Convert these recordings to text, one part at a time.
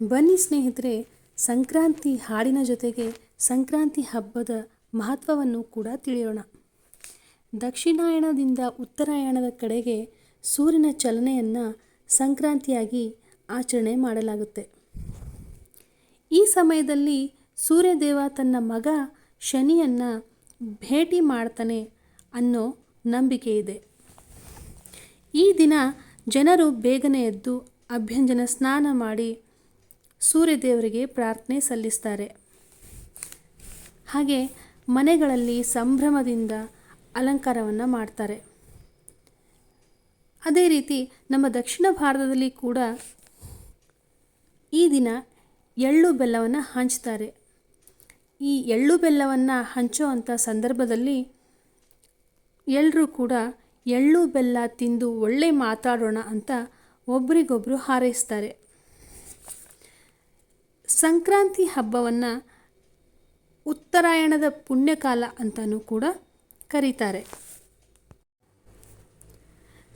ಬನ್ನಿ ಸ್ನೇಹಿತರೆ, ಸಂಕ್ರಾಂತಿ ಹಾಡಿನ ಜೊತೆಗೆ ಸಂಕ್ರಾಂತಿ ಹಬ್ಬದ ಮಹತ್ವವನ್ನು ಕೂಡ ತಿಳಿಯೋಣ. ದಕ್ಷಿಣಾಯಣದಿಂದ ಉತ್ತರಾಯಣದ ಕಡೆಗೆ ಸೂರ್ಯನ ಚಲನೆಯನ್ನು ಸಂಕ್ರಾಂತಿಯಾಗಿ ಆಚರಣೆ ಮಾಡಲಾಗುತ್ತೆ. ಈ ಸಮಯದಲ್ಲಿ ಸೂರ್ಯದೇವ ತನ್ನ ಮಗ ಶನಿಯನ್ನು ಭೇಟಿ ಮಾಡ್ತಾನೆ ಅನ್ನೋ ನಂಬಿಕೆ ಇದೆ. ಈ ದಿನ ಜನರು ಬೇಗನೆ ಎದ್ದು ಅಭ್ಯಂಜನ ಸ್ನಾನ ಮಾಡಿ ಸೂರ್ಯದೇವರಿಗೆ ಪ್ರಾರ್ಥನೆ ಸಲ್ಲಿಸ್ತಾರೆ. ಹಾಗೆ ಮನೆಗಳಲ್ಲಿ ಸಂಭ್ರಮದಿಂದ ಅಲಂಕಾರವನ್ನು ಮಾಡ್ತಾರೆ. ಅದೇ ರೀತಿ ನಮ್ಮ ದಕ್ಷಿಣ ಭಾರತದಲ್ಲಿ ಕೂಡ ಈ ದಿನ ಎಳ್ಳು ಬೆಲ್ಲವನ್ನು ಹಂಚ್ತಾರೆ. ಈ ಎಳ್ಳು ಬೆಲ್ಲವನ್ನು ಹಂಚೋ ಅಂಥ ಸಂದರ್ಭದಲ್ಲಿ ಎಲ್ಲರೂ ಕೂಡ ಎಳ್ಳು ಬೆಲ್ಲ ತಿಂದು ಒಳ್ಳೆ ಮಾತಾಡೋಣ ಅಂತ ಒಬ್ರಿಗೊಬ್ಬರು ಹಾರೈಸ್ತಾರೆ. ಸಂಕ್ರಾಂತಿ ಹಬ್ಬವನ್ನು ಉತ್ತರಾಯಣದ ಪುಣ್ಯಕಾಲ ಅಂತಲೂ ಕೂಡ ಕರೀತಾರೆ.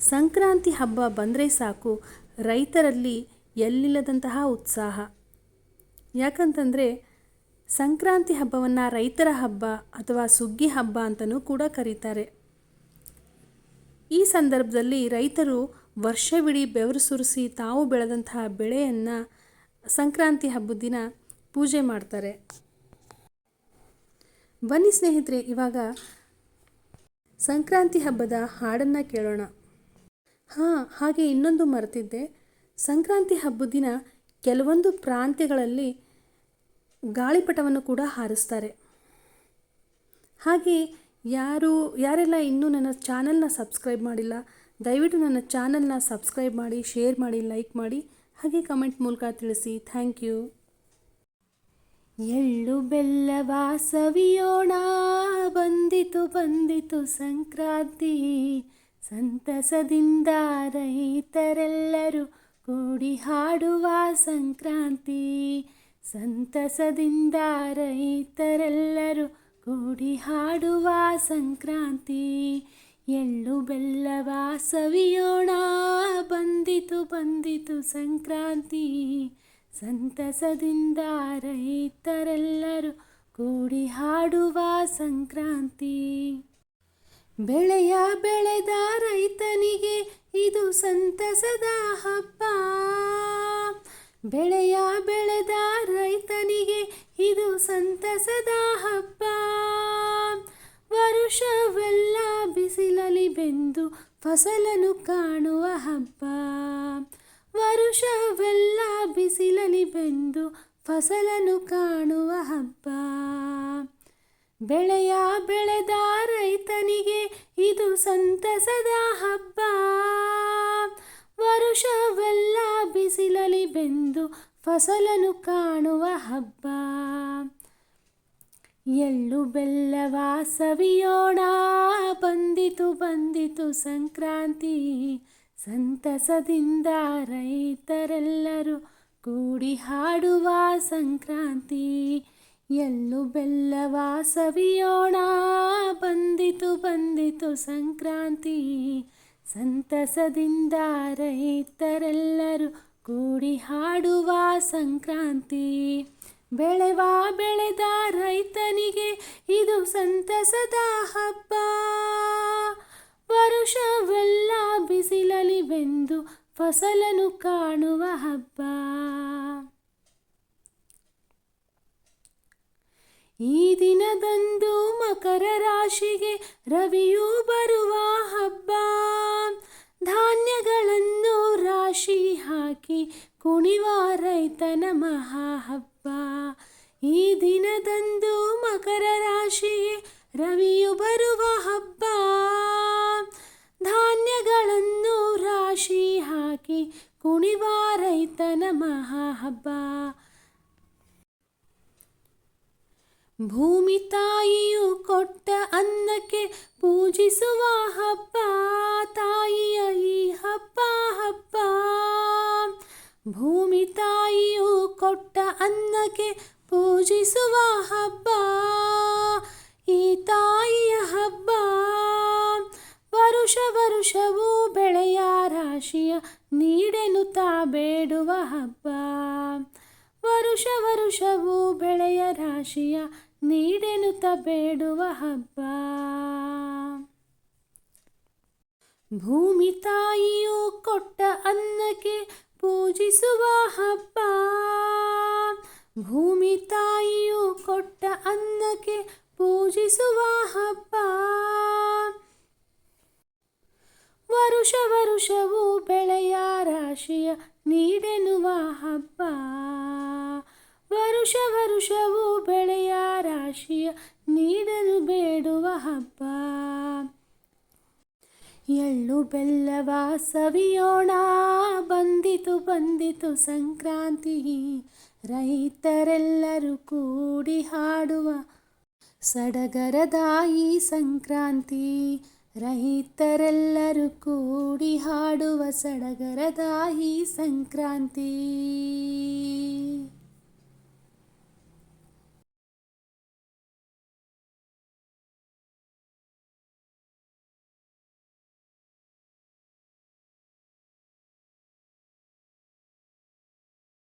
ಸಂಕ್ರಾಂತಿ ಹಬ್ಬ ಬಂದರೆ ಸಾಕು, ರೈತರಲ್ಲಿ ಎಲ್ಲಿಲ್ಲದಂತಹ ಉತ್ಸಾಹ. ಯಾಕಂತಂದರೆ ಸಂಕ್ರಾಂತಿ ಹಬ್ಬವನ್ನು ರೈತರ ಹಬ್ಬ ಅಥವಾ ಸುಗ್ಗಿ ಹಬ್ಬ ಅಂತಲೂ ಕೂಡ ಕರೀತಾರೆ. ಈ ಸಂದರ್ಭದಲ್ಲಿ ರೈತರು ವರ್ಷವಿಡೀ ಬೆವರು ಸುರಿಸಿ ತಾವು ಬೆಳೆದಂತಹ ಬೆಳೆಯನ್ನು ಸಂಕ್ರಾಂತಿ ಹಬ್ಬದ ದಿನ ಪೂಜೆ ಮಾಡ್ತಾರೆ. ಬನ್ನಿ ಸ್ನೇಹಿತರೆ, ಇವಾಗ ಸಂಕ್ರಾಂತಿ ಹಬ್ಬದ ಹಾಡನ್ನು ಕೇಳೋಣ. ಹಾಂ, ಹಾಗೆ ಇನ್ನೊಂದು ಮರೆತಿದ್ದೆ. ಸಂಕ್ರಾಂತಿ ಹಬ್ಬದ ದಿನ ಕೆಲವೊಂದು ಪ್ರಾಂತ್ಯಗಳಲ್ಲಿ ಗಾಳಿಪಟವನ್ನು ಕೂಡ ಹಾರಿಸ್ತಾರೆ. ಹಾಗೆ ಯಾರು, ಯಾರೆಲ್ಲ ಇನ್ನೂ ನನ್ನ ಚಾನಲ್ನ ಸಬ್ಸ್ಕ್ರೈಬ್ ಮಾಡಿಲ್ಲ, ದಯವಿಟ್ಟು ನನ್ನ ಚಾನಲ್ನ ಸಬ್ಸ್ಕ್ರೈಬ್ ಮಾಡಿ, ಶೇರ್ ಮಾಡಿ, ಲೈಕ್ ಮಾಡಿ, ಹಾಗೆ ಕಮೆಂಟ್ ಮೂಲಕ ತಿಳಿಸಿ. Thank you. ಎಳ್ಳು ಬೆಲ್ಲ ಸವಿಯೋಣ ಬಂದಿತು ಬಂದಿತು ಸಂಕ್ರಾಂತಿ. ಸಂತಸದಿಂದ ರೈತರೆಲ್ಲರೂ ಕೂಡಿ ಹಾಡುವ ಸಂಕ್ರಾಂತಿ. ಸಂತಸದಿಂದ ರೈತರೆಲ್ಲರೂ ಕೂಡಿ ಹಾಡುವ ಸಂಕ್ರಾಂತಿ. ಎಳ್ಳು ಬೆಲ್ಲವ ಸವಿಯೋಣ, ಬಂದಿತು ಬಂದಿತು ಸಂಕ್ರಾಂತಿ. ಸಂತಸದಿಂದ ರೈತರೆಲ್ಲರೂ ಕೂಡಿ ಹಾಡುವ ಸಂಕ್ರಾಂತಿ. ಬೆಳೆಯ ಬೆಳೆದ ರೈತನಿಗೆ ಇದು ಸಂತಸದ ಹಬ್ಬ. ಬೆಳೆಯ ಬೆಳೆದ ರೈತನಿಗೆ ಇದು ಸಂತಸದ ಹಬ್ಬ. ವರುಷವೆಲ್ಲ ಬಿಸಿಲಲಿ ಬೆಂದು ಫಸಲನ್ನು ಕಾಣುವ ಹಬ್ಬ. ವರುಷವೆಲ್ಲ ಬಿಸಿಲಲಿ ಬೆಂದು ಫಸಲನ್ನು ಕಾಣುವ ಹಬ್ಬ. ಬೆಳೆಯ ಬೆಳೆದ ರೈತನಿಗೆ ಇದು ಸಂತಸದ ಹಬ್ಬ. ವರುಷವೆಲ್ಲ ಬಿಸಿಲಲಿ ಬೆಂದು ಫಸಲನ್ನು ಕಾಣುವ ಹಬ್ಬ. ಎಳ್ಳು ಬೆಲ್ಲವ ಸವಿಯೋಣ ಬಂದಿತು ಬಂದಿತು ಸಂಕ್ರಾಂತಿ. ಸಂತಸದಿಂದ ರೈತರೆಲ್ಲರೂ ಕೂಡಿ ಹಾಡುವ ಸಂಕ್ರಾಂತಿ. ಎಳ್ಳು ಬೆಲ್ಲವ ಸವಿಯೋಣ ಬಂದಿತು ಬಂದಿತು ಸಂಕ್ರಾಂತಿ. ಸಂತಸದಿಂದ ರೈತರೆಲ್ಲರೂ ಕೂಡಿ ಹಾಡುವ ಸಂಕ್ರಾಂತಿ. ಬೆಳೆವ ಬೆಳೆದ ರೈತನಿಗೆ ಇದು ಸಂತಸದ ಹಬ್ಬ. ವರುಷವೆಲ್ಲ ಬಿಸಿಲಲಿ ಬೆಂದು ಫಸಲನ್ನು ಕಾಣುವ ಹಬ್ಬ. ಈ ದಿನದಂದು ಮಕರ ರಾಶಿಗೆ ರವಿಯು ಬರುವ ಕುಣಿವ ರೈತನ ಮಹಾಹಬ್ಬ. ಈ ದಿನದಂದು ಮಕರ ರಾಶಿಗೆ ರವಿಯು ಬರುವ ಹಬ್ಬ. ಧಾನ್ಯಗಳನ್ನು ರಾಶಿ ಹಾಕಿ ಕುಣಿವ ರೈತನ ಮಹಾಹಬ್ಬ. ಭೂಮಿ ತಾಯಿಯು ಕೊಟ್ಟ ಅನ್ನಕ್ಕೆ ಪೂಜಿಸುವ ಹಬ್ಬ, ತಾಯಿಯ ಈ ಹಬ್ಬ ಹಬ್ಬ. ಭೂಮಿ ತಾಯಿಯು ಕೊಟ್ಟ ಅನ್ನಕ್ಕೆ ಪೂಜಿಸುವ ಹಬ್ಬ, ಈ ತಾಯಿಯ ಹಬ್ಬ. ವರುಷ ವರುಷವೂ ಬೆಳೆಯ ರಾಶಿಯ ನೀಡೆನುತ್ತಾ ಬೇಡುವ ಹಬ್ಬ. ವರುಷ ವರುಷವೂ ಬೆಳೆಯ ರಾಶಿಯ ನೀಡೆನುತ್ತಾ ಬೇಡುವ ಹಬ್ಬ. ಭೂಮಿ ತಾಯಿಯು ಕೊಟ್ಟ ಅನ್ನಕ್ಕೆ ಪೂಜಿಸುವ ಹಬ್ಬ. ಭೂಮಿ ತಾಯಿಯು ಕೊಟ್ಟ ಅನ್ನಕ್ಕೆ ಪೂಜಿಸುವ ಹಬ್ಬ. ವರುಷ ವರುಷವು ಬೆಳೆಯ ರಾಶಿಯ ನೀಡೆನುವ ಹಬ್ಬ. ವರುಷ ವರುಷವು ಬೆಳೆಯ ರಾಶಿಯ ನೀಡಲು ಬೇಡುವ ಹಬ್ಬ. ಎಳ್ಳು ಬೆಲ್ಲವ ಸವಿಯೋಣ. ಬಂದಿತು ಬಂದಿತು ಸಂಕ್ರಾಂತಿ. ರೈತರೆಲ್ಲರೂ ಕೂಡಿ ಹಾಡುವ ಸಡಗರದ ಈ ಸಂಕ್ರಾಂತಿ. ರೈತರೆಲ್ಲರೂ ಕೂಡಿ ಹಾಡುವ ಸಡಗರದ ಈ ಸಂಕ್ರಾಂತಿ.